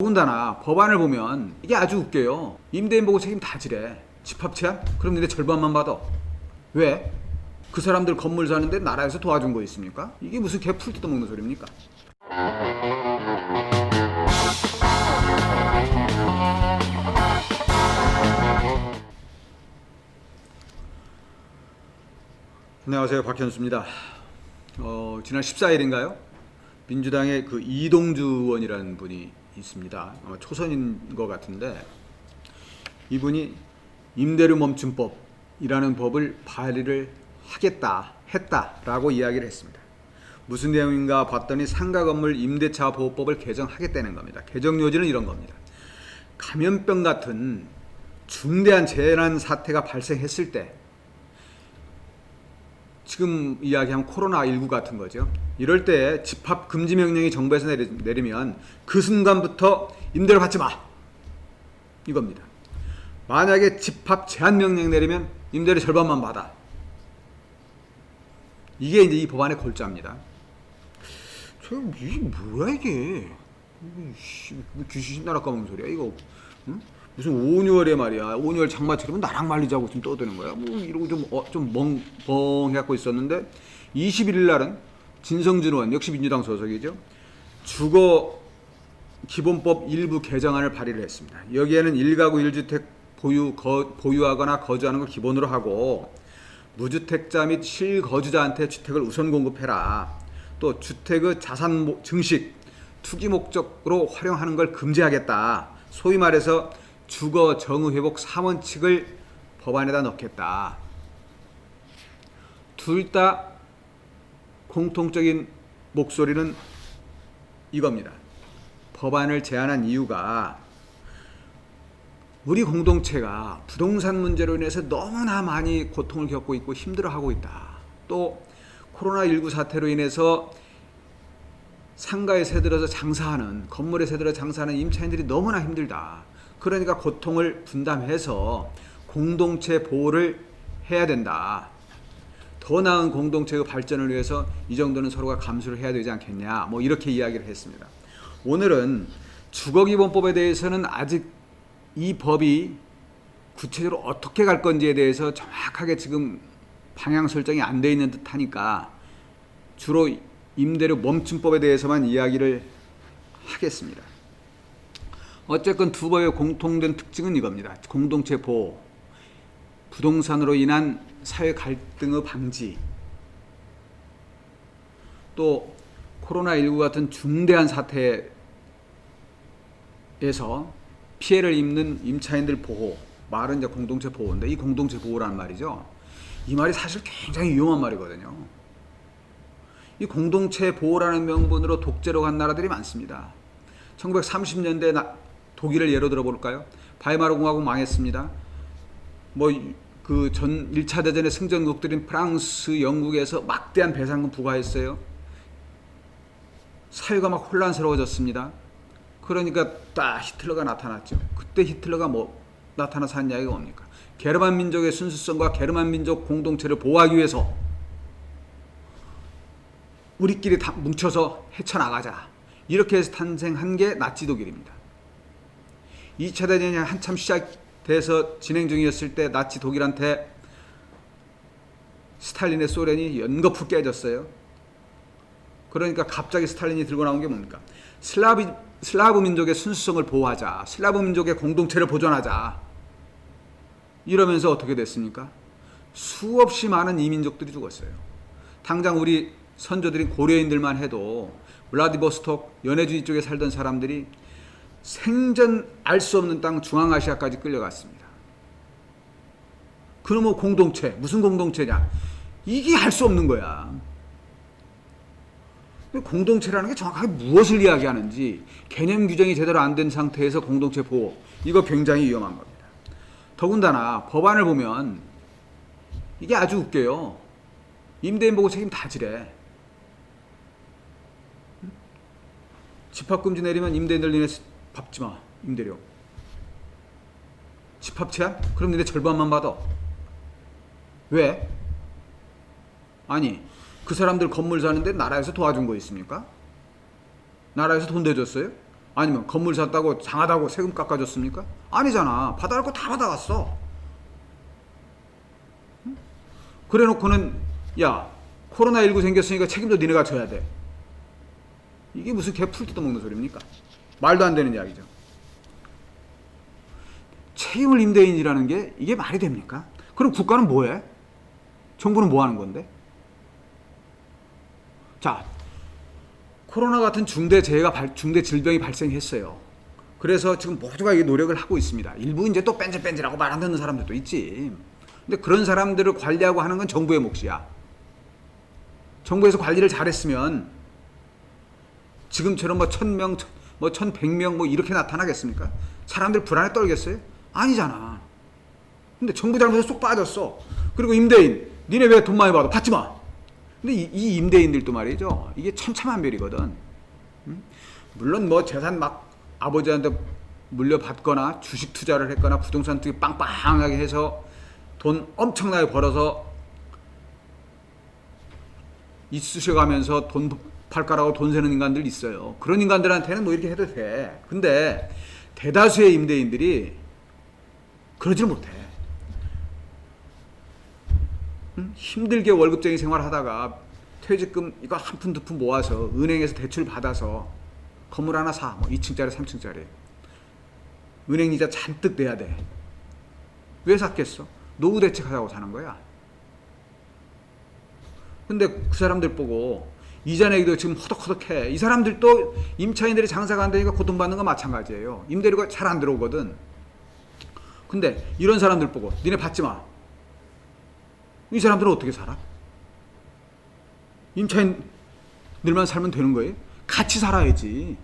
더군다나 법안을 보면 이게 아주 웃겨요. 임대인 보고 책임 다 지래. 집합 제한? 그럼 니네 절반만 받아. 왜? 그 사람들 건물 사는데 나라에서 도와준 거 있습니까? 이게 무슨 개풀 뜯어먹는 소리입니까? 안녕하세요. 박현수입니다. 어, 지난 14일인가요? 민주당의 그 이동주 의원이라는 분이 있습니다. 아마 초선인 것 같은데 이분이 임대료 멈춤법이라는 법을 발의를 하겠다 했다라고 이야기를 했습니다. 무슨 내용인가 봤더니 상가 건물 임대차 보호법을 개정하겠다는 겁니다. 개정 요지는 이런 겁니다. 감염병 같은 중대한 재난 사태가 발생했을 때 지금 이야기한 코로나19 같은 거죠. 이럴 때 집합 금지 명령이 정부에서 내리, 내리 면 그 순간부터 임대료 받지 마. 이겁니다. 만약에 집합 제한 명령 내리면 임대료 절반만 받아. 이게 이제 이 법안의 골자입니다. 저 이게 뭐야 이게? 이거 귀신 나라 까먹는 소리야 이거? 응? 무슨 5, 6월에 말이야. 5, 6월 장마철이면 나랑 말리자고 지금 떠드는 거야. 뭐 이러고 좀, 어, 좀 멍, 벙 해갖고 있었는데 21일 날은 진성준 의원, 역시 민주당 소속이죠. 주거 기본법 일부 개정안을 발의를 했습니다. 여기에는 1가구 1주택 보유, 거, 보유하거나 거주하는 걸 기본으로 하고 무주택자 및 실거주자한테 주택을 우선 공급해라. 또 주택의 자산 모- 증식, 투기 목적으로 활용하는 걸 금지하겠다. 소위 말해서 주거 정의 회복 3원칙을 법안에다 넣겠다. 둘 다 공통적인 목소리는 이겁니다. 법안을 제안한 이유가 우리 공동체가 부동산 문제로 인해서 너무나 많이 고통을 겪고 있고 힘들어하고 있다. 또 코로나19 사태로 인해서 상가에 새들어서 장사하는 건물에 새들어 장사하는 임차인들이 너무나 힘들다. 그러니까 고통을 분담해서 공동체 보호를 해야 된다. 더 나은 공동체의 발전을 위해서 이 정도는 서로가 감수를 해야 되지 않겠냐. 뭐 이렇게 이야기를 했습니다. 오늘은 주거기본법에 대해서는 아직 이 법이 구체적으로 어떻게 갈 건지에 대해서 정확하게 지금 방향 설정이 안 돼 있는 듯하니까 주로 임대료 멈춤법에 대해서만 이야기를 하겠습니다. 어쨌건 두 법의 공통된 특징은 이겁니다. 공동체 보호, 부동산으로 인한 사회 갈등의 방지, 또 코로나19 같은 중대한 사태에서 피해를 입는 임차인들 보호, 말은 이제 공동체 보호인데 이 공동체 보호라는 말이죠. 이 말이 사실 굉장히 위험한 말이거든요. 이 공동체 보호라는 명분으로 독재로 간 나라들이 많습니다. 1930년대 나, 독일을 예로 들어 볼까요? 바이마르 공화국 망했습니다. 뭐 그 전 1차 대전의 승전국들인 프랑스, 영국에서 막대한 배상금 부과했어요. 사회가 막 혼란스러워졌습니다. 그러니까 딱 히틀러가 나타났죠. 그때 히틀러가 뭐 나타나서 한 이야기가 뭡니까? 게르만 민족의 순수성과 게르만 민족 공동체를 보호하기 위해서 우리끼리 다 뭉쳐서 헤쳐나가자. 이렇게 해서 탄생한 게 나치 독일입니다. 2차 대전이 한참 시작돼서 진행 중이었을 때 나치 독일한테 스탈린의 소련이 연거푸 깨졌어요. 그러니까 갑자기 스탈린이 들고 나온 게 뭡니까? 슬라비, 슬라브 민족의 순수성을 보호하자. 슬라브 민족의 공동체를 보존하자. 이러면서 어떻게 됐습니까? 수없이 많은 이민족들이 죽었어요. 당장 우리 선조들인 고려인들만 해도 블라디보스톡 연해주의 쪽에 살던 사람들이 생전 알 수 없는 땅 중앙아시아까지 끌려갔습니다. 그놈의 공동체 무슨 공동체냐? 이게 할수 없는 거야. 공동체라는 게 정확하게 무엇을 이야기하는지 개념 규정이 제대로 안 된 상태에서 공동체 보호 이거 굉장히 위험한 겁니다. 더군다나 법안을 보면 이게 아주 웃겨요. 임대인 보고 책임 다 지래. 집합금지 내리면 임대인들 니네 밟지 마. 임대료. 집합 제한? 그럼 니네 절반만 받아. 왜? 아니, 그 사람들 건물 사는데 나라에서 도와준 거 있습니까? 나라에서 돈 대줬어요? 아니면 건물 샀다고 장하다고 세금 깎아줬습니까? 아니잖아. 받아갈 거 다 받아갔어. 응? 그래놓고는 야 코로나19 생겼으니까 책임도 니네가 져야 돼. 이게 무슨 개풀 뜯어먹는 소리입니까? 말도 안 되는 이야기죠. 책임을 임대인이라는 게 이게 말이 됩니까? 그럼 국가는 뭐해? 정부는 뭐 하는 건데? 자, 코로나 같은 중대 재해가 발, 중대 질병이 발생했어요. 그래서 지금 모두가 이 노력을 하고 있습니다. 일부 이제 또 뺀질뺀질하고 말 안 듣는 사람들도 있지. 근데 그런 사람들을 관리하고 하는 건 정부의 몫이야. 정부에서 관리를 잘했으면 지금처럼 뭐 천명, 뭐 천백명 뭐 이렇게 나타나겠습니까? 사람들 불안에 떨겠어요? 아니잖아. 근데 정부 잘못해서 쏙 빠졌어. 그리고 임대인, 니네 왜 돈 많이 받아? 받지 마. 근데 이, 이 임대인들도 말이죠. 이게 천차만별이거든. 음? 물론 뭐 재산 막 아버지한테 물려받거나 주식 투자를 했거나 부동산 투기 빵빵하게 해서 돈 엄청나게 벌어서 이쑤셔가면서 돈 팔까라고 돈 세는 인간들 있어요. 그런 인간들한테는 뭐 이렇게 해도 돼. 근데 대다수의 임대인들이 그러질 못해. 음? 힘들게 월급쟁이 생활하다가 퇴직금 이거 한 푼 두 푼 모아서 은행에서 대출 받아서 건물 하나 사. 뭐 2층짜리 3층짜리. 은행 이자 잔뜩 내야 돼. 왜 샀겠어? 노후 대책하자고 사는 거야. 근데 그 사람들 보고 이자 내기도 지금 허덕허덕해. 이 사람들도 임차인들이 장사가 안 되니까 고통받는 거 마찬가지예요. 임대료가 잘 안 들어오거든. 근데 이런 사람들 보고 니네 받지 마. 이 사람들은 어떻게 살아? 임차인들만 살면 되는 거예요? 같이 살아야지.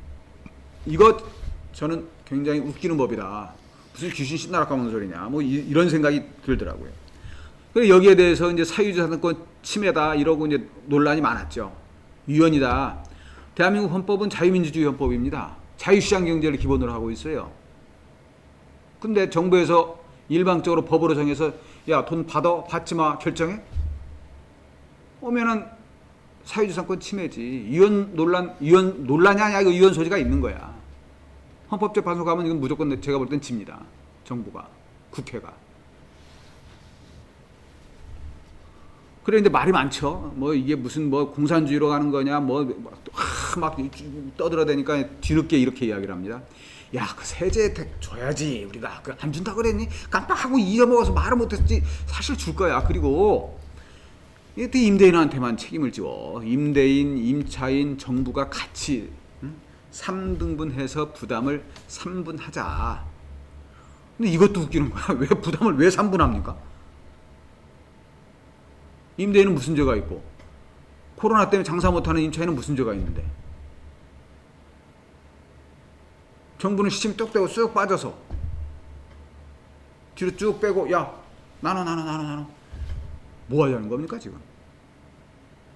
이거 저는 굉장히 웃기는 법이다. 무슨 귀신 신나라 까먹는 소리냐. 뭐 이, 런 생각이 들더라고요. 그래서 여기에 대해서 이제 사유재산권 침해다 이러고 이제 논란이 많았죠. 위헌이다. 대한민국 헌법은 자유민주주의 헌법입니다. 자유시장 경제를 기본으로 하고 있어요. 근데 정부에서 일방적으로 법으로 정해서 야 돈 받아 받지 마 결정해 오면은 사유재산권 침해지 위헌 논란 위헌 논란이 아니야 이거 위헌 소지가 있는 거야 헌법재판소 가면 이건 무조건 제가 볼 땐 집니다 정부가 국회가 그래 근데 말이 많죠 뭐 이게 무슨 뭐 공산주의로 가는 거냐 뭐막 떠들어대니까 뒤늦게 이렇게 이야기를 합니다 야, 그 세제 혜택 줘야지. 우리가 그 안 준다 그랬니? 깜빡하고 잊어먹어서 말을 못했지. 사실 줄 거야. 그리고 이때 임대인한테만 책임을 지워. 임대인, 임차인, 정부가 같이 응? 3등분해서 부담을 3분하자. 근데 이것도 웃기는 거야. 왜 부담을 왜 3분합니까? 임대인은 무슨 죄가 있고 코로나 때문에 장사 못하는 임차인은 무슨 죄가 있는데. 정부는 시침이 뚝 떼고 쑥 빠져서 뒤로 쭉 빼고 야 나눠 나눠 나눠 나눠. 뭐 하자는 겁니까 지금?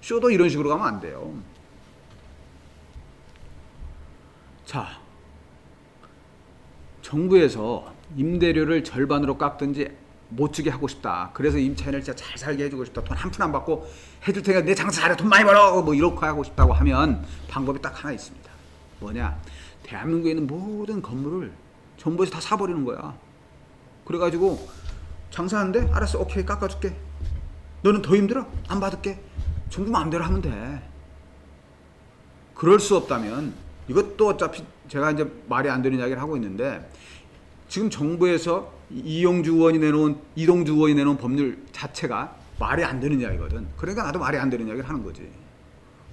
쇼도 이런 식으로 가면 안 돼요. 자 정부에서 임대료를 절반으로 깎든지 못 주게 하고 싶다 그래서 임차인을 진짜 잘 살게 해주고 싶다 돈 한 푼 안 받고 해줄 테니까 내 장사 잘해 돈 많이 벌어 뭐 이렇게 하고 싶다고 하면 방법이 딱 하나 있습니다 뭐냐 대한민국에 있는 모든 건물을 정부에서 다 사버리는 거야. 그래가지고 장사하는데 알았어 오케이 깎아줄게. 너는 더 힘들어? 안 받을게. 정부 마음대로 하면 돼. 그럴 수 없다면 이것도 어차피 제가 이제 말이 안 되는 이야기를 하고 있는데 지금 정부에서 이용주 의원이 내놓은 이동주 의원이 내놓은 법률 자체가 말이 안 되는 이야기거든. 그러니까 나도 말이 안 되는 이야기를 하는 거지.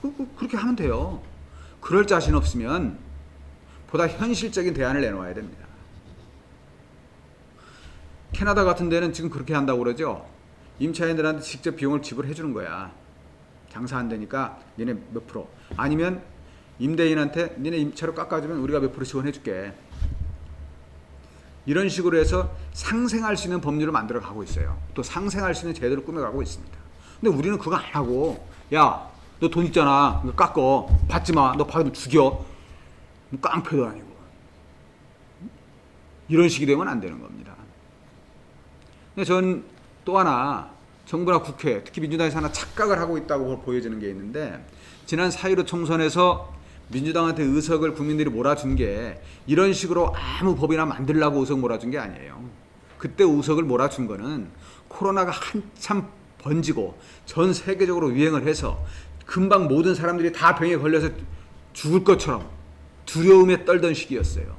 그, 그, 그렇게 하면 돼요. 그럴 자신 없으면 보다 현실적인 대안을 내놓아야 됩니다. 캐나다 같은 데는 지금 그렇게 한다고 그러죠. 임차인들한테 직접 비용을 지불해 주는 거야. 장사 안 되니까 니네 몇 프로. 아니면 임대인한테 니네 임차료 깎아주면 우리가 몇 프로 지원해 줄게. 이런 식으로 해서 상생할 수 있는 법률을 만들어 가고 있어요. 또 상생할 수 있는 제도를 꾸며가고 있습니다. 근데 우리는 그거 안 하고, 야, 너 돈 있잖아. 이거 깎어. 받지 마. 너 받으면 죽여. 뭐 깡패도 아니고 이런 식이 되면 안 되는 겁니다. 근데 전 또 하나 정부나 국회 특히 민주당에서 하나 착각을 하고 있다고 보여지는 게 있는데 지난 4.15 총선에서 민주당한테 의석을 국민들이 몰아준 게 이런 식으로 아무 법이나 만들라고 의석 몰아준 게 아니에요. 그때 의석을 몰아준 거는 코로나가 한참 번지고 전 세계적으로 유행을 해서 금방 모든 사람들이 다 병에 걸려서 죽을 것처럼 두려움에 떨던 시기였어요.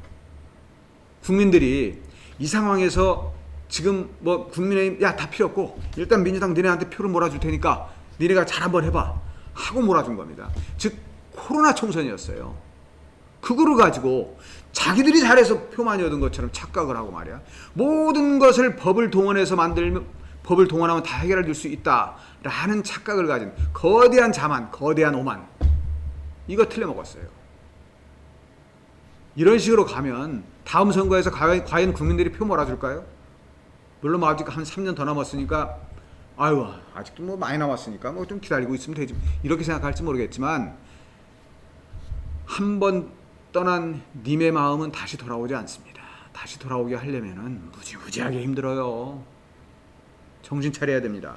국민들이 이 상황에서 지금 뭐 국민의힘 야 다 필요 없고 일단 민주당 니네한테 표를 몰아줄 테니까 니네가 잘 한번 해봐 하고 몰아준 겁니다. 즉 코로나 총선이었어요. 그거를 가지고 자기들이 잘해서 표 많이 얻은 것처럼 착각을 하고 말이야. 모든 것을 법을 동원해서 만들면 법을 동원하면 다 해결해 줄 수 있다라는 착각을 가진 거대한 자만, 거대한 오만 이거 틀려먹었어요. 이런 식으로 가면 다음 선거에서 과연, 과연 국민들이 표 몰아줄까요? 물론 뭐 아직 한 3년 더 남았으니까 아유 아직도 뭐 많이 남았으니까 뭐 좀 기다리고 있으면 되지 이렇게 생각할지 모르겠지만 한 번 떠난 님의 마음은 다시 돌아오지 않습니다. 다시 돌아오게 하려면은 무지무지하게 힘들어요. 정신 차려야 됩니다.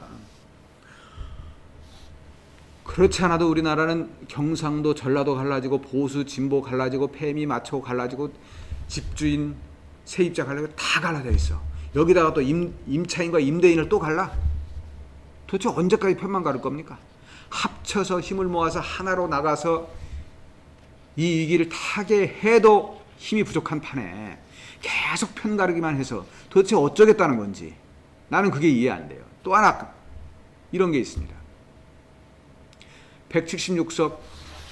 그렇지 않아도 우리나라는 경상도 전라도 갈라지고 보수 진보 갈라지고 폐미 마초 갈라지고 집주인 세입자 갈라지고 다 갈라져 있어. 여기다가 또 임, 임차인과 임대인을 또 갈라? 도대체 언제까지 편만 가를 겁니까? 합쳐서 힘을 모아서 하나로 나가서 이 위기를 타게 해도 힘이 부족한 판에 계속 편 가르기만 해서 도대체 어쩌겠다는 건지 나는 그게 이해 안 돼요. 또 하나 이런 게 있습니다. 176석,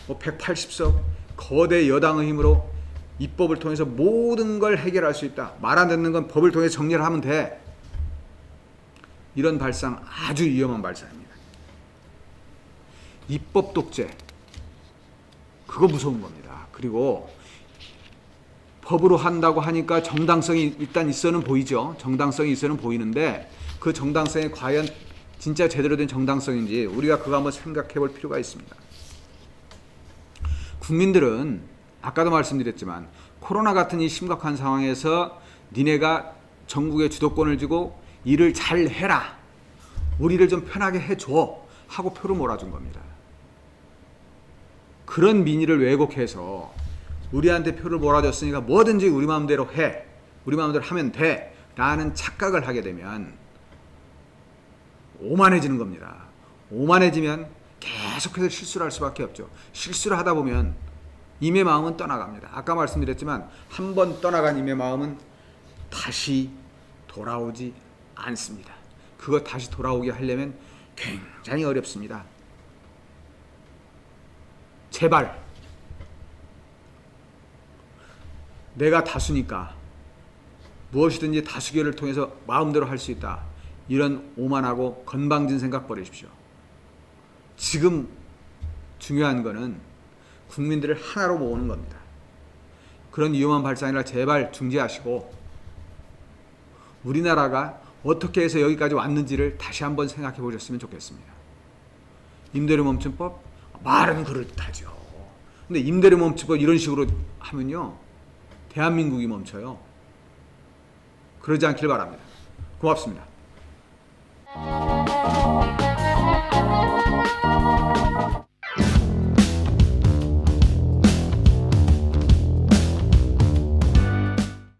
뭐 180석 거대 여당의 힘으로 입법을 통해서 모든 걸 해결할 수 있다. 말 안 듣는 건 법을 통해 정리를 하면 돼. 이런 발상 아주 위험한 발상입니다. 입법 독재. 그거 무서운 겁니다. 그리고 법으로 한다고 하니까 정당성이 일단 있어는 보이죠. 정당성이 있어는 보이는데 그 정당성이 과연 진짜 제대로 된 정당성인지 우리가 그거 한번 생각해 볼 필요가 있습니다. 국민들은 아까도 말씀드렸지만 코로나 같은 이 심각한 상황에서 니네가 전국에 주도권을 쥐고 일을 잘 해라. 우리를 좀 편하게 해줘. 하고 표를 몰아준 겁니다. 그런 민의를 왜곡해서 우리한테 표를 몰아줬으니까 뭐든지 우리 마음대로 해. 우리 마음대로 하면 돼. 라는 착각을 하게 되면 오만해지는 겁니다. 오만해지면 계속해서 실수를 할 수밖에 없죠. 실수를 하다 보면 임의 마음은 떠나갑니다. 아까 말씀드렸지만 한 번 떠나간 임의 마음은 다시 돌아오지 않습니다. 그거 다시 돌아오게 하려면 굉장히 어렵습니다. 제발 내가 다수니까 무엇이든지 다수결을 통해서 마음대로 할 수 있다. 이런 오만하고 건방진 생각 버리십시오. 지금 중요한 거는 국민들을 하나로 모으는 겁니다. 그런 위험한 발상이라 제발 중지하시고 우리나라가 어떻게 해서 여기까지 왔는지를 다시 한번 생각해 보셨으면 좋겠습니다. 임대료 멈춤법 말은 그럴듯하죠. 근데 임대료 멈추고 이런 식으로 하면요. 대한민국이 멈춰요. 그러지 않길 바랍니다. 고맙습니다.